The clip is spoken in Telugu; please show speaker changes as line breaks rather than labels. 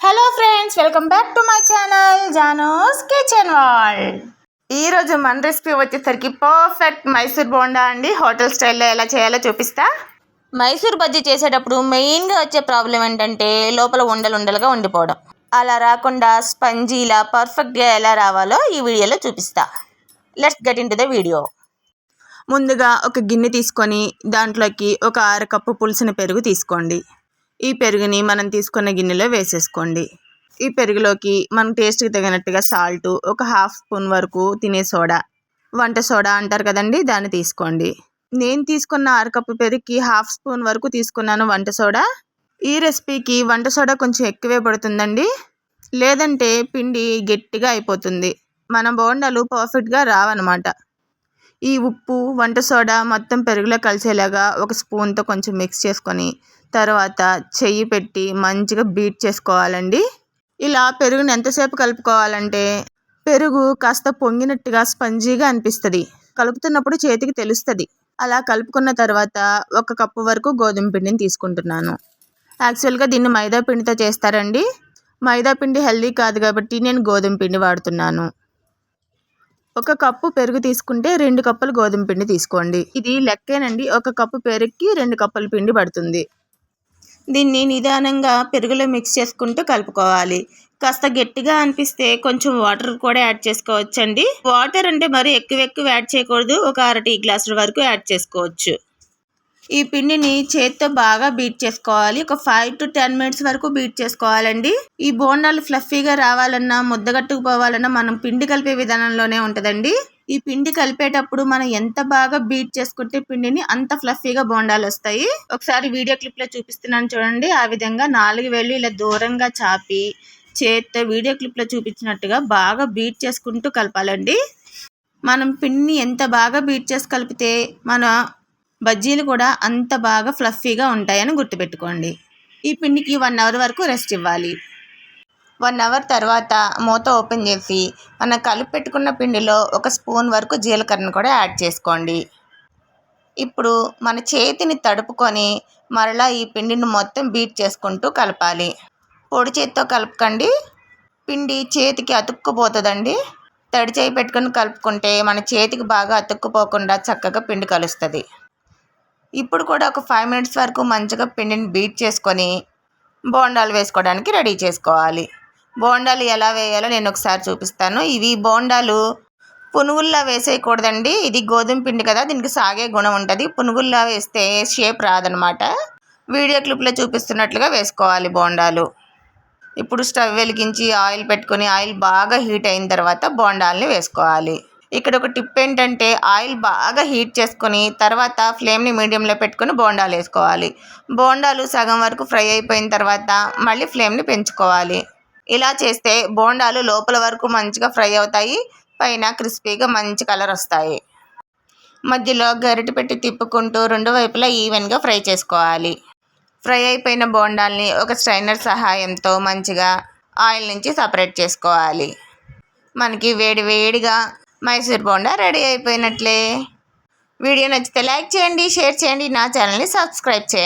Hello friends welcome back to my channel Jano's kitchen world ఈరోజు మన రెసిపీ వచ్చేసరికి పర్ఫెక్ట్ మైసూర్ బోండా అండి. హోటల్ స్టైల్లో ఎలా చేయాలో చూపిస్తా.
మైసూర్ బజ్జీ చేసేటప్పుడు మెయిన్గా వచ్చే ప్రాబ్లం ఏంటంటే లోపల ఉండలు ఉండలుగా ఉండిపోవడం. అలా రాకుండా స్పంజీలా పర్ఫెక్ట్గా ఎలా రావాలో ఈ వీడియోలో చూపిస్తా. Let's get into the video
ముందుగా ఒక గిన్నె తీసుకొని దాంట్లోకి ఒక అర కప్పు పులుసుని పెరుగు తీసుకోండి. ఈ పెరుగుని మనం తీసుకున్న గిన్నెలో వేసేసుకోండి. ఈ పెరుగులోకి మన టేస్ట్కి తగినట్టుగా సాల్ట్ ఒక హాఫ్ స్పూన్ వరకు తినే సోడా. వంట సోడా అంటారు కదండి దాన్ని తీసుకోండి. నేను తీసుకున్న అరకప్పు పెరుగుకి హాఫ్ స్పూన్ వరకు తీసుకున్నాను వంట సోడా. ఈ రెసిపీకి వంట సోడా కొంచెం ఎక్కువే పడుతుందండి. లేదంటే పిండి గట్టిగా అయిపోతుంది. మన బోండాలు పర్ఫెక్ట్గా రావన్నమాట. ఈ ఉప్పు వంట సోడా మొత్తం పెరుగులో కలిసేలాగా ఒక స్పూన్తో కొంచెం మిక్స్ చేసుకొని తర్వాత చెయ్యి పెట్టి మంచిగా బీట్ చేసుకోవాలండి. ఇలా పెరుగుని ఎంతసేపు కలుపుకోవాలంటే పెరుగు కాస్త పొంగినట్టుగా స్పంజీగా అనిపిస్తుంది. కలుపుతున్నప్పుడు చేతికి తెలుస్తుంది. అలా కలుపుకున్న తర్వాత ఒక కప్పు వరకు గోధుమ పిండిని తీసుకుంటున్నాను. యాక్చువల్గా దీన్ని మైదా పిండితో చేస్తారండి. మైదా పిండి హెల్దీ కాదు కాబట్టి నేను గోధుమ పిండి వాడుతున్నాను. ఒక కప్పు పెరుగు తీసుకుంటే రెండు కప్పులు గోధుమ పిండి తీసుకోండి. ఇది లెక్కేనండి. ఒక కప్పు పెరుగుకి రెండు కప్పుల పిండి పడుతుంది. దీన్ని నిదానంగా పెరుగులో మిక్స్ చేసుకుంటూ కలుపుకోవాలి. కాస్త గట్టిగా అనిపిస్తే కొంచెం వాటర్ కూడా యాడ్ చేసుకోవచ్చండి. వాటర్ అంటే మరి ఎక్కువ ఎక్కువ యాడ్ చేయకూడదు. ఒక అర టీ గ్లాసుల వరకు యాడ్ చేసుకోవచ్చు. ఈ పిండిని చేత్తో బాగా బీట్ చేసుకోవాలి. ఒక ఫైవ్ టు టెన్ మినిట్స్ వరకు బీట్ చేసుకోవాలండి. ఈ బోండాలు ఫ్లఫీగా రావాలన్నా ముద్దగట్టుకుపోవాలన్నా మనం పిండి కలిపే విధానంలోనే ఉంటుందండి. ఈ పిండి కలిపేటప్పుడు మనం ఎంత బాగా బీట్ చేసుకుంటే పిండిని అంత ఫ్లఫీగా బోండాలు వస్తాయి. ఒకసారి వీడియో క్లిప్లో చూపిస్తున్నాను చూడండి. ఆ విధంగా నాలుగు వేళ్ళు ఇలా దూరంగా చాపి చేత్తో వీడియో క్లిప్లో చూపించినట్టుగా బాగా బీట్ చేసుకుంటూ కలపాలండి. మనం పిండిని ఎంత బాగా బీట్ చేసి కలిపితే మన బజ్జీలు కూడా అంత బాగా ఫ్లఫీగా ఉంటాయని గుర్తుపెట్టుకోండి. ఈ పిండికి వన్ అవర్ వరకు రెస్ట్ ఇవ్వాలి. వన్ అవర్ తర్వాత మూత ఓపెన్ చేసి మనం కలిపి పెట్టుకున్న పిండిలో ఒక స్పూన్ వరకు జీలకర్రను కూడా యాడ్ చేసుకోండి. ఇప్పుడు మన చేతిని తడుపుకొని మరలా ఈ పిండిని మొత్తం బీట్ చేసుకుంటూ కలపాలి. పొడి చేతితో కలపకండి. పిండి చేతికి అతుక్కుపోతుందండి. తడి చేయి పెట్టుకొని కలుపుకుంటే మన చేతికి బాగా అతుక్కుపోకుండా చక్కగా పిండి కలుస్తుంది. ఇప్పుడు కూడా ఒక ఫైవ్ మినిట్స్ వరకు మంచిగా పిండిని బీట్ చేసుకొని బోండాలు వేసుకోవడానికి రెడీ చేసుకోవాలి. బోండాలు ఎలా వేయాలో నేను ఒకసారి చూపిస్తాను. ఇవి బోండాలు పునుగుల్లా వేసేయకూడదండి. ఇది గోధుమ పిండి కదా దీనికి సాగే గుణం ఉంటుంది. పునుగుల్లా వేస్తే షేప్ రాదనమాట. వీడియో క్లిప్లో చూపిస్తున్నట్లుగా వేసుకోవాలి బోండాలు. ఇప్పుడు స్టవ్ వెలిగించి ఆయిల్ పెట్టుకొని ఆయిల్ బాగా హీట్ అయిన తర్వాత బోండాలని వేసుకోవాలి. ఇక్కడ ఒక టిప్ ఏంటంటే ఆయిల్ బాగా హీట్ చేసుకొని తర్వాత ఫ్లేమ్ని మీడియంలో పెట్టుకొని బోండాలు వేసుకోవాలి. బోండాలు సగం వరకు ఫ్రై అయిపోయిన తర్వాత మళ్ళీ ఫ్లేమ్ని పెంచుకోవాలి. ఇలా చేస్తే బోండాలు లోపల వరకు మంచిగా ఫ్రై అవుతాయి పైన క్రిస్పీగా మంచి కలర్ వస్తాయి. మధ్యలో గరిటె పెట్టి తిప్పుకుంటూ రెండు వైపులా ఈవెన్గా ఫ్రై చేసుకోవాలి. ఫ్రై అయిపోయిన బోండాల్ని ఒక స్ట్రైనర్ సహాయంతో మంచిగా ఆయిల్ నుంచి సపరేట్ చేసుకోవాలి. మనకి వేడి వేడిగా మైసూర్ బోండా రెడీ అయిపోయినట్లే. వీడియో నచ్చితే లైక్ చేయండి షేర్ చేయండి నా ఛానల్ని సబ్స్క్రైబ్ చేయండి.